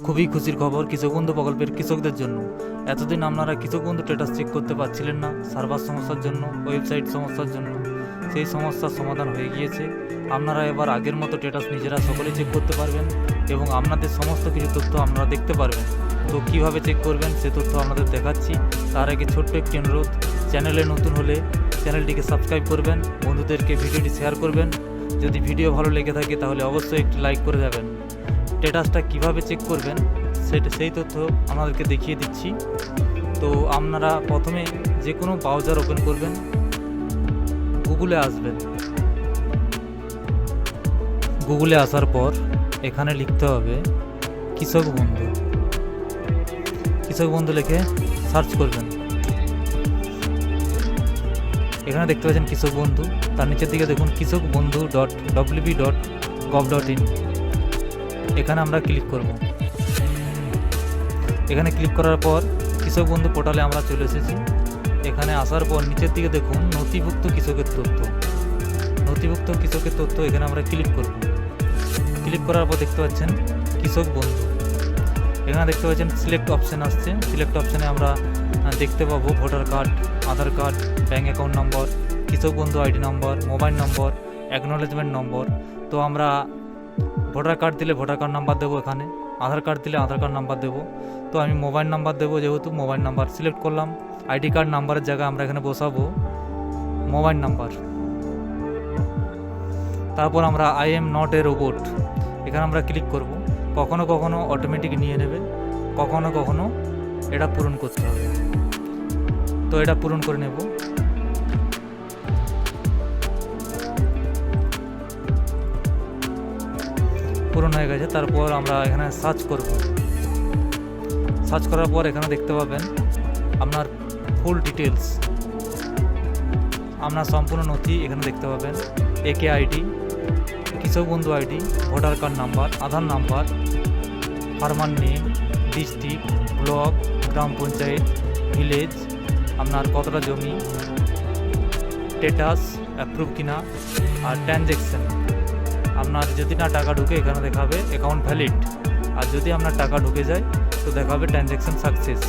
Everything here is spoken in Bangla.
খুবই খুশির খবর কৃষক বন্ধু প্রকল্পের কৃষকদের জন্য। এতদিন আপনারা কৃষক বন্ধু স্ট্যাটাস চেক করতে পারছিলেন না, সার্ভার সমস্যার জন্য ওয়েবসাইট সমস্যার জন্য। সেই সমস্যার সমাধান হয়ে গিয়েছে। আপনারা এবার আগের মতো স্ট্যাটাস নিজেরা সকলেই চেক করতে পারবেন এবং আপনাদের সমস্ত কিছু তথ্য আপনারা দেখতে পারবেন। তো কীভাবে চেক করবেন সে তথ্য আপনাদের দেখাচ্ছি। তার আগে ছোট্ট একটি অনুরোধ চ্যানেলে নতুন হলে চ্যানেলটিকে সাবস্ক্রাইব করবেন, বন্ধুদেরকে ভিডিওটি শেয়ার করবেন। যদি ভিডিও ভালো লেগে থাকে তাহলে অবশ্যই একটি লাইক করে যাবেন স্ট্যাটাসটা কীভাবে চেক করবেন, সেটা, সেই তথ্য আমাদেরকে দেখিয়ে দিচ্ছি। তো আপনারা প্রথমে যে কোনো ব্রাউজার ওপেন করবেন গুগলে আসবেন। গুগলে আসার পর এখানে লিখতে হবে কৃষক বন্ধু। কৃষক বন্ধু লিখে সার্চ করবেন। এখানে দেখতে পাচ্ছেন কৃষক বন্ধু। তার নিচের দিকে দেখুন Krishak Bandhu dot WB dot gov dot in এখানে আমরা ক্লিক করব। এখানে ক্লিক করার পর কৃষক বন্ধু পোর্টালে আমরা চলে এসেছি। এখানে আসার পর নিচের দিকে দেখুন, নথিভুক্ত কৃষকের তথ্য। নথিভুক্ত কৃষকের তথ্য এখানে আমরা ক্লিক করব। ক্লিক করার পর দেখতে পাচ্ছেন কৃষক বন্ধু। এখানে দেখতে পাচ্ছেন সিলেক্ট অপশান আসছে। সিলেক্ট অপশানে আমরা দেখতে পাবো voter card Aadhaar card bank account number Krishak Bandhu ID number mobile number acknowledgement number তো আমরা ভোটার কার্ড দিলে ভোটার কার্ড নাম্বার দেবো এখানে, আধার কার্ড দিলে আধার কার্ড নাম্বার দেবো। তো আমি মোবাইল নাম্বার দেবো যেহেতু, মোবাইল নাম্বার সিলেক্ট করলাম। আইডি কার্ড নাম্বারের জায়গায় আমরা এখানে বসাবো, মোবাইল নাম্বার। তারপর আমরা I am not a robot, এখানে আমরা ক্লিক করব। কখনো কখনো অটোমেটিক নিয়ে নেবে, কখনো কখনো এটা পূরণ করতে হবে। তো এটা পূরণ করে নেব। পূরণ হয়ে গেছে, তারপর আমরা এখানে সার্চ করব। সার্চ করার পর এখানে দেখতে পাবেন আপনার ফুল ডিটেলস আপনার সম্পূর্ণ নথি এখানে দেখতে পাবেন। একে ID Krishak Bandhu ID voter card number Aadhaar number farmer name district block গ্রাম পঞ্চায়েত ভিলেজ আপনার কতটা জমি স্টেটাস অ্যাপ্রুভ কিনা, আর ট্রানজ্যাকশন আপনার যদি না টাকা ঢুকে, এখানে দেখাবে অ্যাকাউন্ট ভ্যালিড আর যদি আপনার টাকা ঢুকে যায়, তো দেখাবে ট্রানজ্যাকশান সাকসেস